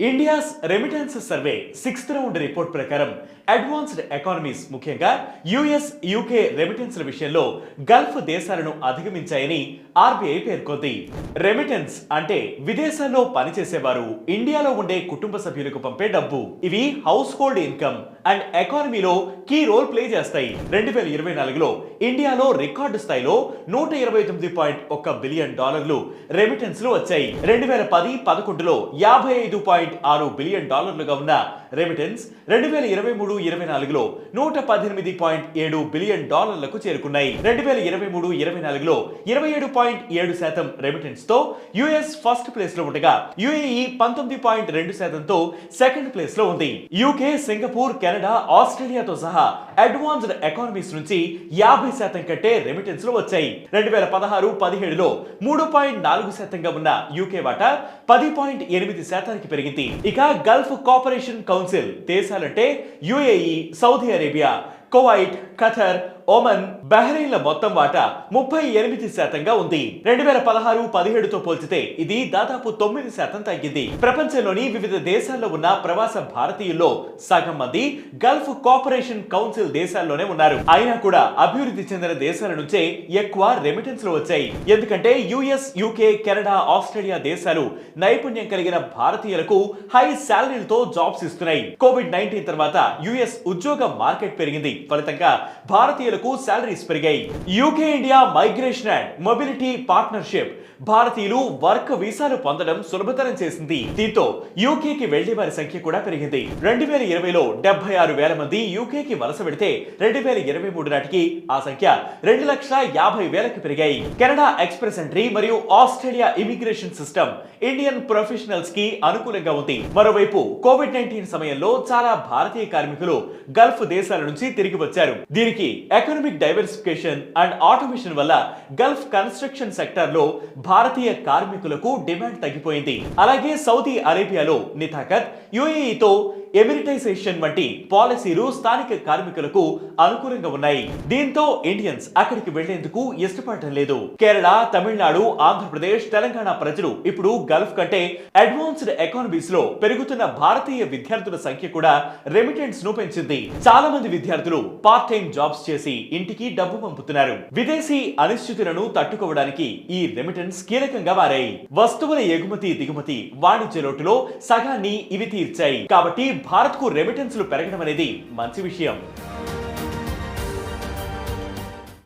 India's remittance survey sixth round report ప్రకారం advanced economies ముఖ్యంగా US UK రెమిటెన్స్ల విషయంలో గల్ఫ్ దేశాలను అధిగమించాయని ఆర్బీఐ పేర్కొంది. రెమిటెన్స్ అంటే విదేశాల్లో పనిచేసేవారు ఇండియాలో ఉండే కుటుంబ సభ్యులకు పంపే డబ్బు. ఇవి హౌస్ హోల్డ్ ఇన్కమ్ అండ్ ఎకానమీలో కీ రోల్ ప్లే చేస్తాయి. రెండు వేల ఇరవై నాలుగులో ఇండియాలో రికార్డు స్థాయిలో నూట ఇరవై తొమ్మిది పాయింట్ ఒక్క బిలియన్ డాలర్లు రెమిటెన్స్లు వచ్చాయి. రెండు వేల పది పదకొండులో యాభై ఐదు పాయింట్ ఆరు బిలియన్ డాలర్లుగా ఉన్న రెమిటెన్స్ రెండు వేల ఇరవై మూడు ఇరవై నాలుగులో నూట పద్దెనిమిది పాయింట్ ఏడు బిలియన్ డాలర్లకు చేరుకున్నాయి. రెండు వేల ఇరవై మూడు ఇరవై నాలుగులో ఇరవై ఏడు పాయింట్ ఏడు శాతం రెమిటెన్స్తో యుఎస్ ఫస్ట్ ప్లేస్లో ఉండగా యుఏఈ పంతొమ్మిది పాయింట్ రెండు శాతంతో సెకండ్ ప్లేస్లో ఉంది. యూకే సింగపూర్ కెనడా ఆస్ట్రేలియాతో సహా అడ్వాన్స్డ్ ఎకానమీస్ నుంచి యాభై శాతం కంటే రెమిటెన్స్లో వచ్చాయి. రెండు వేల పదహారు పదిహేడులో మూడు పాయింట్ నాలుగు శాతంగా ఉన్న యూకే వాటా పది పాయింట్ ఎనిమిది శాతానికి పెరిగింది. ఇక Gulf cooperation council దేశాలంటే UAE Saudi Arabia Kuwait Qatar Oman బహ్రెయిన్ల మొత్తం వాటా ముప్పై ఎనిమిది శాతంగా ఉంది. రెండు వేల పదహారు పదిహేడుతో పోల్చితే ఇది దాదాపు తొమ్మిది శాతం తగ్గింది. ప్రపంచంలోని వివిధ దేశాల్లో ఉన్న ప్రవాస భారతీయుల్లో సగం మంది గల్ఫ్ కార్పొరేషన్ కౌన్సిల్ దేశాల్లోనే ఉన్నారు. అయినా కూడా అభివృద్ధి చెందిన దేశాల నుంచే ఎక్కువ రెమిటెన్స్లో వచ్చాయి. ఎందుకంటే యుఎస్ యూకే కెనడా ఆస్ట్రేలియా దేశాలు నైపుణ్యం కలిగిన భారతీయులకు హై శాలరీలతో జాబ్స్ ఇస్తున్నాయి. కోవిడ్ నైన్టీన్ తర్వాత యుఎస్ ఉద్యోగ మార్కెట్ పెరిగింది. ఫలితంగా భారతీయులు ఉద్యోగులకు శాలరీస్ పెరిగాయి. UK India migration and mobility partnership భారతీయులు వర్క్ వీసాలు పొందడం సులభతరం చేసింది. దీంతో యూకేకి వెళ్ళే వారి సంఖ్య కూడా పెరిగింది. రెండు వేల ఇరవైలో డెబ్బై ఆరు వేల మంది యూకేకి వలస పెడితే రెండు వేల ఇరవై మూడు నాటికి ఆ సంఖ్య రెండు లక్షల యాభై వేలకు పెరిగాయి. కెనడా ఎక్స్ప్రెస్ ఎంట్రీ మరియు ఆస్ట్రేలియా ఇమిగ్రేషన్ సిస్టమ్ ఇండియన్ ప్రొఫెషనల్స్కి అనుకూలంగా ఉంది. మరోవైపు కోవిడ్ నైన్టీన్ సమయంలో చాలా భారతీయ కార్మికులు గల్ఫ్ దేశాల నుంచి తిరిగి వచ్చారు. దీనికి ఎకనామిక్ డైవర్సిఫికేషన్ అండ్ ఆటోమేషన్ వల్ల గల్ఫ్ కన్స్ట్రక్షన్ సెక్టర్లో భారతీయ కార్మికులకు డిమాండ్ తగ్గిపోయింది. అలాగే సౌదీ అరేబియాలో నితాకత్ యుఏఈతో ఎమిరిటైజేషన్ వంటి పాలసీలు స్థానిక కార్మికులకు అనుకూలంగా ఉన్నాయి. దీంతో ఇండియన్స్ అక్కడికి వెళ్ళేందుకు ఇష్టపడటం లేదు. కేరళ తమిళనాడు ఆంధ్రప్రదేశ్ తెలంగాణ ప్రజలు ఇప్పుడు గల్ఫ్ కంటే అడ్వాన్స్డ్ ఎకానమీస్లో పెరుగుతున్న భారతీయ విద్యార్థుల సంఖ్య కూడా రెమిటెన్స్ను పెంచింది. చాలా మంది విద్యార్థులు పార్ట్ టైం జాబ్స్ చేసి ఇంటికి డబ్బు పంపుతున్నారు. విదేశీ అనిశ్చితులను తట్టుకోవడానికి ఈ రెమిటెన్స్ కీలకంగా మారాయి. వస్తువుల ఎగుమతి దిగుమతి వాణిజ్య లోటులో సగాన్ని ఇవి తీర్చాయి. కాబట్టి భారత్కు రెమిటెన్స్లు పెరగడం అనేది మంచి విషయం.